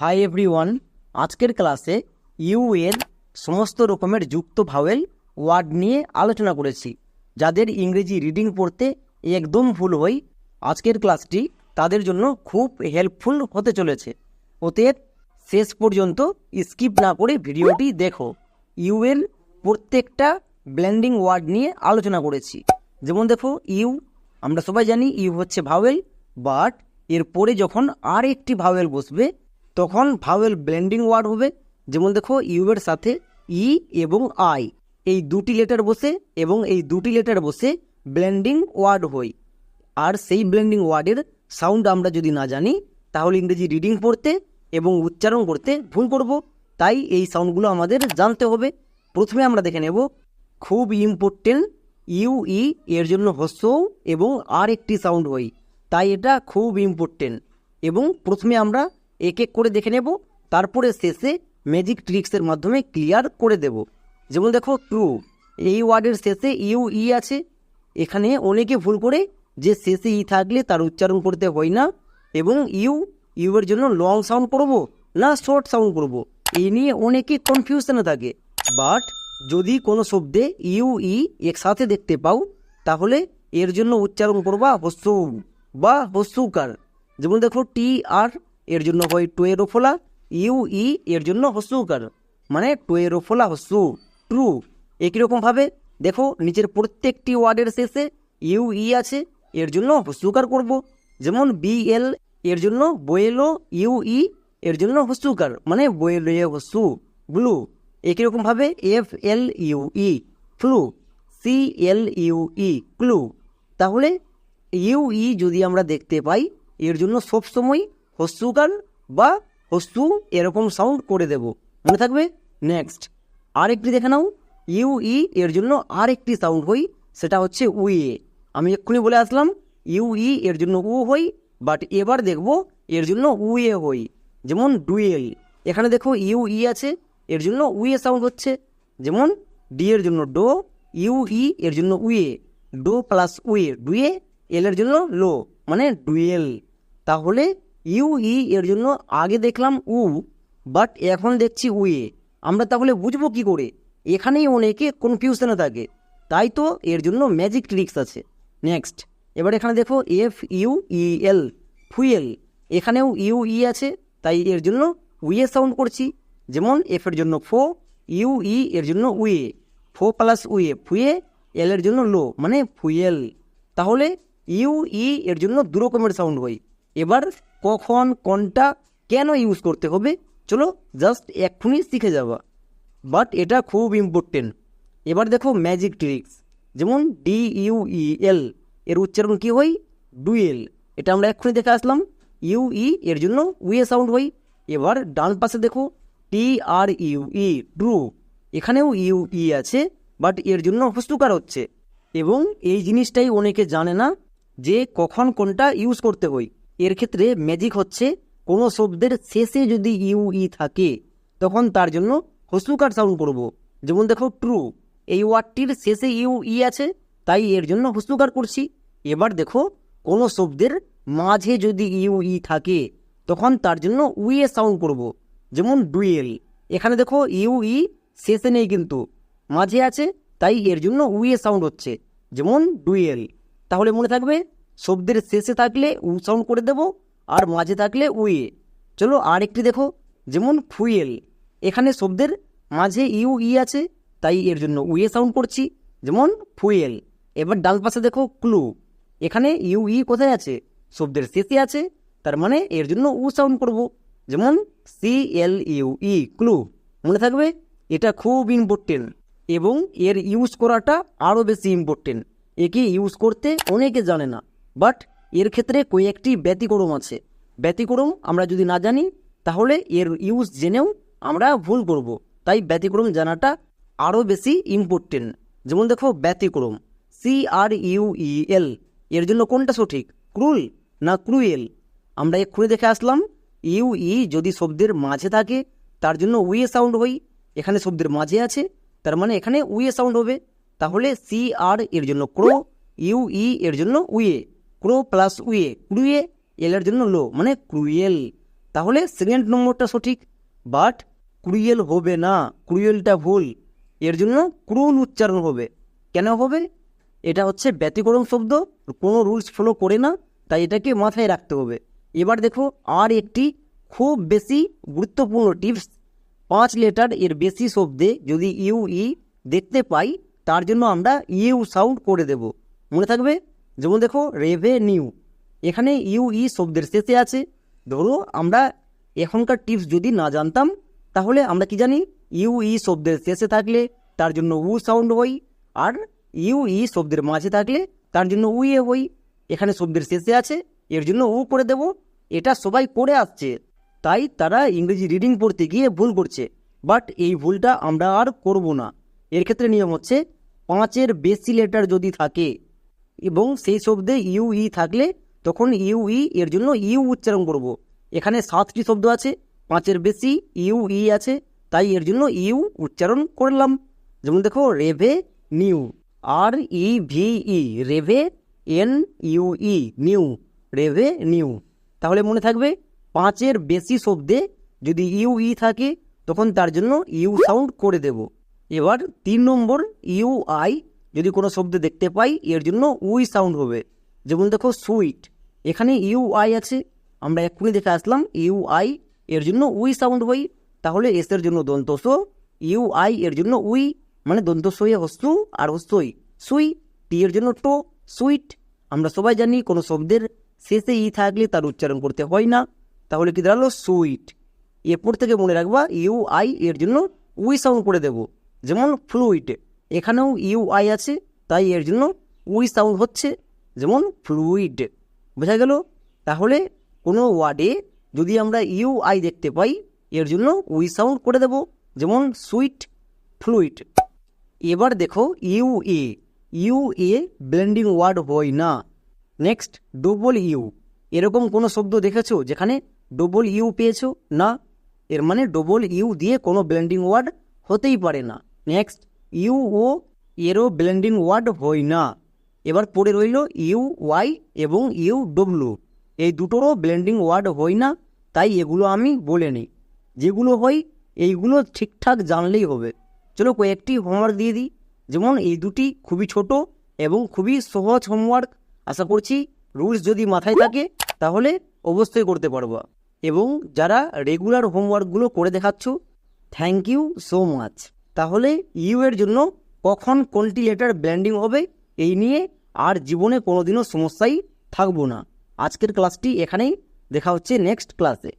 Hi everyone আজকের ক্লাসে you এর সমস্ত রকমের যুক্ত ভাওয়েল ওয়ার্ড নিয়ে আলোচনা করেছি, যাদের ইংরেজি রিডিং পড়তে একদম ভুল হয়। আজকের ক্লাসটি তাদের জন্য খুব হেল্পফুল হতে চলেছে। অতএব শেষ পর্যন্ত স্কিপ না করে ভিডিওটি দেখো। ইউ এর প্রত্যেকটা ব্ল্যান্ডিং ওয়ার্ড নিয়ে আলোচনা করেছি। যেমন দেখো ইউ আমরা সবাই জানি ইউ হচ্ছে ভাওয়েল বাট এরপরে যখন আর একটি ভাওয়েল বসবে তখন ভাওয়েল ব্লেন্ডিং ওয়ার্ড হবে। যেমন দেখো, ইউ এর সাথে ই এবং আই। এই দুটি লেটার বসে এবং এই দুটি লেটার বসে ব্লেন্ডিং ওয়ার্ড হয়। আর সেই ব্লেন্ডিং ওয়ার্ডের সাউন্ড আমরা যদি না জানি, তাহলে ইংরেজি রিডিং পড়তে এবং উচ্চারণ করতে ভুল করব। তাই এই সাউন্ডগুলো আমাদের জানতে হবে। প্রথমে আমরা দেখে নেব, খুব ইম্পর্টেন্ট ইউ ই এর জন্য হস্য এবং আর একটি সাউন্ড হয়। তাই এটা খুব ইম্পর্টেন্ট। এবং প্রথমে আমরা এক এক করে দেখে নেব, তারপরে শেষে ম্যাজিক ট্রিক্সের মাধ্যমে ক্লিয়ার করে দেব। যেমন দেখো ট্রু এই ওয়ার্ডের শেষে ইউ ই আছে। এখানে অনেকে ভুল করে যে শেষে ই থাকলে তার উচ্চারণ করতে হয় না, এবং ইউ ইউ এর জন্য লং সাউন্ড করব না শর্ট সাউন্ড করব। এই নিয়ে অনেকে কনফিউশনে থাকে। বাট যদি কোনো শব্দে ইউ ই একসাথে দেখতে পাও, তাহলে এর জন্য উচ্চারণ করবা হস্যু বা হস্যুকার যেমন দেখো টি আর এর জন্য হয় টোয়েরোফোলা ইউ, ই, এর জন্য হস্যুকার মানে টোয়েরোফোলা হস্যু ট্রু। একই রকমভাবে দেখো, নিচের প্রত্যেকটি ওয়ার্ডের শেষে ইউ, ই আছে, এর জন্য হস্যুকার করব। যেমন বি, এল, এর জন্য বয়েলো, ইউ, ই, এর জন্য হস্যুকার মানে বয়েলো হস্যু ব্লু। একই রকমভাবে F, L, U, E. Flue. C, L, U, E. Clue. তাহলে ইউ, ই যদি আমরা দেখতে পাই, এর জন্য সবসময় হস্যুকার বা হস্যু এরকম সাউন্ড করে দেব। মনে থাকবে? নেক্সট আরেকটি দেখে নাও। ইউ ই এর জন্য আরেকটি সাউন্ড হই, সেটা হচ্ছে উইয়ে আমি এক্ষুনি বলে আসলাম ইউ ই এর জন্য উ হই বাট এবার দেখব এর জন্য উয়ে হই। যেমন ডুয়েল এখানে দেখো ইউ ই আছে, এর জন্য উয়ে সাউন্ড হচ্ছে। যেমন ডি এর জন্য ডো ইউ ই এর জন্য উয়ে ডো প্লাস উয়ে ডুয়ে এল এর জন্য লো মানে ডুয়েল তাহলে ইউ, ই, এর জন্য আগে দেখলাম উ, বাট এখন দেখছি উয়ে আমরা তাহলে বুঝব কি করে? এখানেই অনেকে কনফিউশনে থাকে। তাই তো এর জন্য ম্যাজিক ট্রিক্স আছে। নেক্সট এবার এখানে দেখো F U E L fuel এখানেও ইউ ই আছে, তাই এর জন্য উয়ে সাউন্ড করছি। যেমন এফ এর জন্য ফো ইউ ই এর জন্য উয়ে ফো প্লাস উয়ে ফুয়ে এল এর জন্য লো মানে ফুয়েল তাহলে ইউ ই এর জন্য দু রকমের সাউন্ড হয়। এবার কখন কোনটা কেন ইউজ করতে হবে? চলো জাস্ট এক্ষুনি শিখে যাবা বাট এটা খুব ইম্পর্টেন্ট এবার দেখো ম্যাজিক ট্রিক্স যেমন ডি ইউ ই এল এর উচ্চারণ কী হয়? ডুয়েল এটা আমরা এক্ষুনি দেখে আসলাম। ইউ ই এর জন্য উয়ে সাউন্ড হয়। এবার ডান পাশে দেখো T R U E true এখানেও ইউ ই আছে বাট এর জন্য হস্তুকার হচ্ছে। এবং এই জিনিসটাই অনেকে জানে না যে কখন কোনটা ইউজ করতে হয়। এর ক্ষেত্রে ম্যাজিক হচ্ছে কোনো শব্দের শেষে যদি ইউ ই থাকে, তখন তার জন্য হস্তুকার সাউন্ড করব। যেমন দেখো ট্রু এই ওয়ার্ডটির শেষে ইউ ই আছে, তাই এর জন্য হস্তুকার করছি। এবার দেখো কোনো শব্দের মাঝে যদি ইউ ই থাকে, তখন তার জন্য উইয়ে সাউন্ড করব। যেমন ডুয়েল এখানে দেখো ইউ ই শেষে নেই কিন্তু, মাঝে আছে, তাই এর জন্য উইয়ে সাউন্ড হচ্ছে। যেমন ডুয়েল তাহলে মনে থাকবে শব্দের শেষে থাকলে উ সাউন্ড করে দেব, আর মাঝে থাকলে উইয়ে চলো আর একটি দেখো, যেমন ফুয়েল। এখানে শব্দের মাঝে ইউ, ই আছে, তাই এর জন্য উয়ে সাউন্ড করছি, যেমন ফুয়েল। এবার ডান পাশে দেখো ক্লু। এখানে ইউ, ই কোথায় আছে? শব্দের শেষে আছে, তার মানে এর জন্য উ সাউন্ড করব, যেমন C, L, U, E, clue. মনে থাকবে? এটা খুব ইম্পর্টেন্ট এবং এর ইউজ করাটা আরও বেশি ইম্পর্টেন্ট একে ইউজ করতে অনেকে জানে না। বাট এর ক্ষেত্রে কয়েকটি ব্যতিক্রম আছে। ব্যতিক্রম আমরা যদি না জানি, তাহলে এর ইউজ জেনেও আমরা ভুল করব। তাই ব্যতিক্রম জানাটা আরও বেশি ইম্পর্টেন্ট যেমন দেখো, ব্যতিক্রম। সি আর ইউ ই এল এর জন্য কোনটা সঠিক? ক্রুল না ক্রুয়েল আমরা এক্ষুনি দেখে আসলাম ইউ ই যদি শব্দের মাঝে থাকে, তার জন্য উয়ে সাউন্ড হই এখানে শব্দের মাঝে আছে, তার মানে এখানে উইয়ে সাউন্ড হবে। তাহলে সি আর এর জন্য ক্রো ইউ ই এর জন্য উয়ে ক্রো প্লাস উয়ে ক্রুয়ে এল এর জন্য লো মানে ক্রুয়েল তাহলে সেকেন্ড নম্বরটা সঠিক বাট ক্রুয়েল হবে না ক্রুয়েলটা ভুল। এর জন্য ক্রুল উচ্চারণ হবে। কেন হবে? এটা হচ্ছে ব্যতিক্রম শব্দ, কোনো রুলস ফলো করে না, তাই এটাকে মাথায় রাখতে হবে। এবার দেখো, আর একটি খুব বেশি গুরুত্বপূর্ণ টিপস পাঁচ লেটার এর বেশি শব্দে যদি ইউ ই দেখতে পাই, তার জন্য আমরা ইউ সাউন্ড করে দেব। মনে থাকবে? যেমন দেখো রেভেনিউ এখানে ইউ ই শব্দের শেষে আছে। ধরো, আমরা এখনকার টিপস যদি না জানতাম, তাহলে আমরা কি জানি? ইউ ই শব্দের শেষে থাকলে তার জন্য উ সাউন্ড হই, আর ইউ ই শব্দের মাঝে থাকলে তার জন্য উইয়ে হই। এখানে শব্দের শেষে আছে, এর জন্য উ করে দেব। এটা সবাই করে আসছে। তাই তারা ইংরেজি রিডিং পড়তে গিয়ে ভুল করছে। বাট এই ভুলটা আমরা আর করব না। এর ক্ষেত্রে নিয়ম হচ্ছে, পাঁচের বেশি লেটার যদি থাকে এবং সেই শব্দে ইউ, ই থাকলে তখন ইউ, ই এর জন্য ইউ উচ্চারণ করব। এখানে সাতটি শব্দ আছে, পাঁচের বেশি ইউ, ই আছে, তাই এর জন্য ইউ উচ্চারণ করলাম। যেমন দেখো, revenue, R, E, V, E, reve, N, U, E, nue, revenue. তাহলে মনে থাকবে, পাঁচের বেশি শব্দে যদি ইউ, ই থাকে, তখন তার জন্য ইউ সাউন্ড করে দেব। এবার তিন নম্বর ইউ, আই যদি কোনো শব্দ দেখতে পাই, এর জন্য উই সাউন্ড হবে। যেমন দেখো, সুইট। এখানে ইউ আই আছে। আমরা এক্ষুনি দেখে আসলাম, ইউ আই এর জন্য উই সাউন্ড হই তাহলে এস এর জন্য দন্তস ইউ আই এর জন্য উই মানে দন্তস হয়ে হস্তু আর হস্তই সুই, টি এর জন্য টো, সুইট। আমরা সবাই জানি কোনো শব্দের শেষে ই থাকলে তার উচ্চারণ করতে হয় না। তাহলে কি দাঁড়াল? সুইট। এরপর থেকে মনে রাখবা, ইউ আই এর জন্য উই সাউন্ড করে দেব। যেমন ফ্লুইড। এখানেও ইউ আই আছে, তাই এর জন্য উই সাউন্ড হচ্ছে যেমন ফ্লুইড বোঝা গেল? তাহলে কোনো ওয়ার্ডে যদি আমরা ইউ আই দেখতে পাই, এর জন্য উই সাউন্ড করে দেব, যেমন সুইট ফ্লুইড এবার দেখো U A U A blending word হয় না। নেক্সট ডবল ইউ এরকম কোনো শব্দ দেখেছ যেখানে ডবল ইউ পেয়েছ? না। এর মানে ডবল ইউ দিয়ে কোনো ব্লেন্ডিং ওয়ার্ড হতেই পারে না। নেক্সট ইউ ও এরও ব্লেন্ডিং ওয়ার্ড হয় না। এবার পড়ে রইল ইউ, ওয়াই এবং ইউ, ডব্লু। এই দুটোরও ব্লেন্ডিং ওয়ার্ড হয় না, তাই এগুলো আমি বলে নিই। যেগুলো হয়, এইগুলো ঠিকঠাক জানলেই হবে। চলো কয়েকটি হোমওয়ার্ক দিয়ে দিই। যেমন এই দুটি খুবই ছোট এবং খুবই সহজ হোমওয়ার্ক আশা করছি রুলস যদি মাথায় থাকে, তাহলে অবশ্যই করতে পারব। এবং যারা রেগুলার হোমওয়ার্কগুলো করে দেখাচ্ছ থ্যাংক ইউ সো মাচ তাহলে ইউ এর জন্য কখন কোনটি লেটার ব্ল্যান্ডিং হবে, এই নিয়ে আর জীবনে কোনোদিনও সমস্যাই থাকব না। আজকের ক্লাসটি এখানেই। দেখা হচ্ছে নেক্সট ক্লাসে।